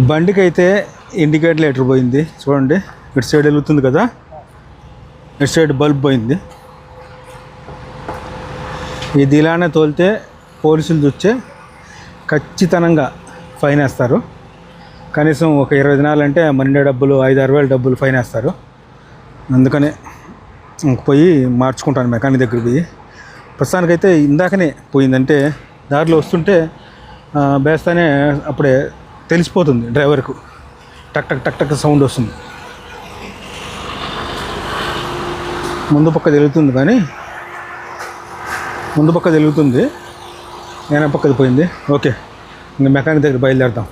బండికి అయితే indicator lighter పోయింది. చూడండి ఇటు సైడ్ వెలుగుతుంది కదా? ఇటు సైడ్ బల్బ్ పోయింది. ఇది ఇలానే తోలితే పోలీసులు చూస్తే ఖచ్చితంగా ఫైన్ వేస్తారు. కనీసం ఒక ఇరవై దినాలంటే మనిండే డబ్బులు ఐదు ఆరు వేల డబ్బులు ఫైన్ వేస్తారు. అందుకనే పోయి మార్చుకుంటాను మెకానిక్ దగ్గర పోయి. ప్రస్తుతానికైతే ఇందాకనే పోయిందంటే దారిలో వస్తుంటే బేస్తానే అప్పుడే తెలిసిపోతుంది డ్రైవర్కు. టక్ టక్ టక్ టక్ సౌండ్ వస్తుంది. ముందు పక్క తెలుగుతుంది కానీ ముందు పక్క తెలుగుతుంది నేను పక్కది పోయింది. ఓకే. ఇంకా మెకానిక్ దగ్గర బయలుదేరుతాం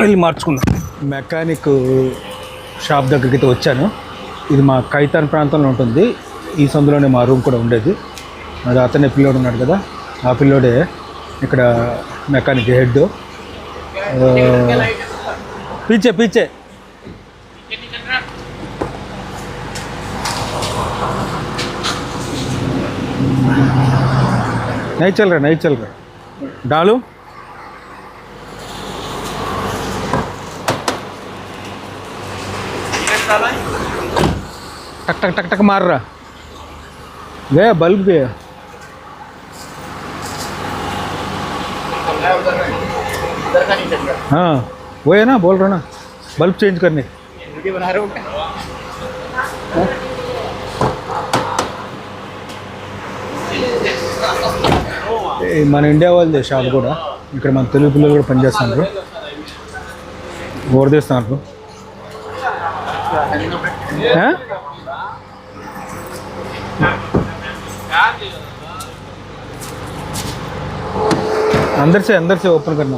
వెళ్ళి మార్చుకుందాం. మెకానిక్ షాప్ దగ్గరికి అయితే వచ్చాను. ఇది మా కైతాన్ ప్రాంతంలో ఉంటుంది. ఈ సందులోనే మా రూమ్ కూడా ఉండేది. అది అతనే పిల్లోడు ఉన్నాడు కదా. ఆ పిల్లోడే ఇక్కడ మెకానిక్ హెడ్ పీచే పీచే नहीं चल रहा नहीं चल रहा डालो टक टक टक टक मार रहा गया बल्ब गया हाँ वो है ना बोल रहा ना बल्ब चेंज करने वीडियो बना रहे हो क्या ఏ, మన ఇండియా వాళ్ళదే షాప్ కూడా ఇక్కడ మన తెలుగు పిల్లలు కూడా పనిచేస్తున్నారు ఓడదీస్తున్నారు ఆ? अंदर से अंदर से ओपन करना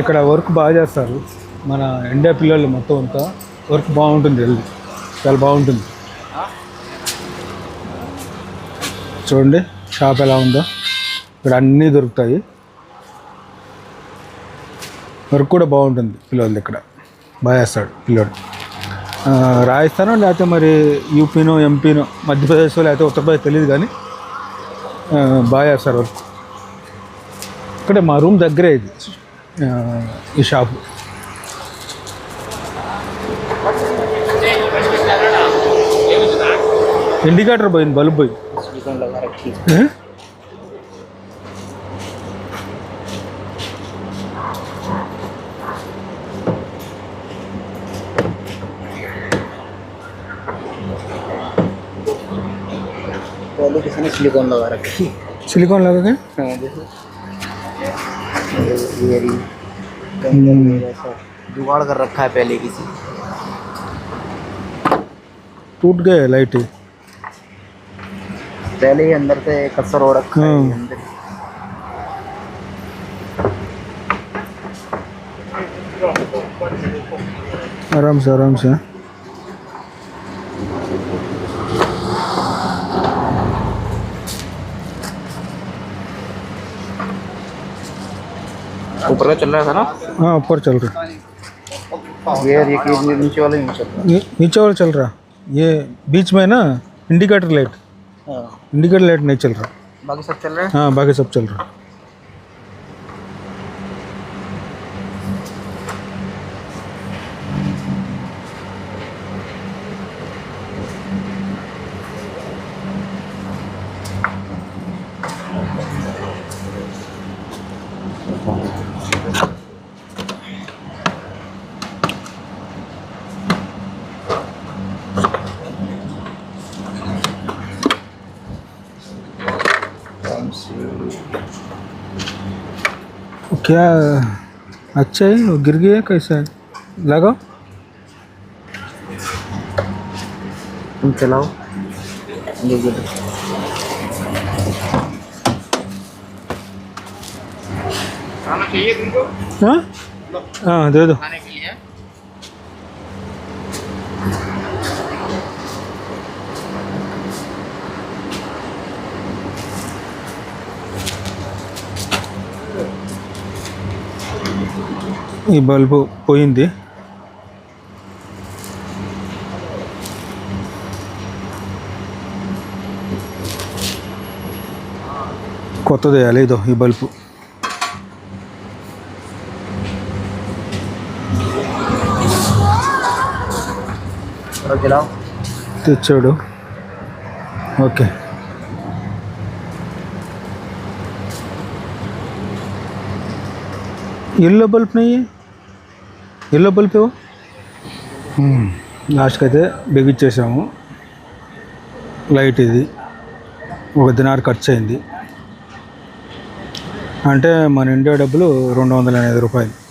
ఇక్కడ వర్క్ బాగా చేస్తారు. మన ఇండియా పిల్లలు మొత్తం అంతా వర్క్ బాగుంటుంది వెళ్ళి చాలా బాగుంటుంది. చూడండి షాప్ ఎలా ఉందో. ఇక్కడ అన్నీ దొరుకుతాయి. వర్క్ కూడా బాగుంటుంది పిల్లలది ఇక్కడ. బాగా చేస్తాడు పిల్లోడు. రాజస్థానో లేకపోతే మరి యూపీనో ఎంపీనో మధ్యప్రదేశ్ లేకపోతే ఉత్తరప్రదేశ్ తెలియదు కానీ బాగా చేస్తారు వర్క్. ఇక్కడ మా రూమ్ దగ్గరే ఇది. ఆ, ఈ షాపు ఇండికేటర్ పోయింది బల్బ్ పోయింది सिलिकॉन लगा रखी ఏ? पहले किसी ने सिलिकॉन लगा रखी सिलिकॉन लगा के हाँ जुगाड़ कर रखा है पहले किसी। टूट गए लाइट। पहले ही अंदर से कसर हो रखा है हाँ। अंदर आराम से आराम से। ऊपर का चल रहा था ना? हाँ ऊपर चल रहा। ये ये कि नीचे वाला नहीं चल रहा। नीचे वाला चल रहा। ये बीच में ना इंडिकेटर लाइट। हाँ। इंडिकेटर लाइट नहीं चल रहा। बाकी सब चल रहा है? हाँ बाकी सब चल रहा। क्या अच्छा है? वो गिर गया कैसा है? लगाओ। तुम चलाओ। ये ये हाँ? हाँ दे दो। ఈ బల్బు పోయింది. కొత్తది వేయాలి ఈ బల్బు. తెచ్చాడు. ఓకే. ఎల్లో బల్బ్ నెయ్యి ఎల్లో బల్బ్? లాస్ట్కి అయితే బిగిచ్చేసాము. లైట్ ఇది. ఒక దినార్ ఖర్చు అయింది అంటే మన ఇండియా డబ్బులు రెండు వందల ఎనభై రూపాయలు.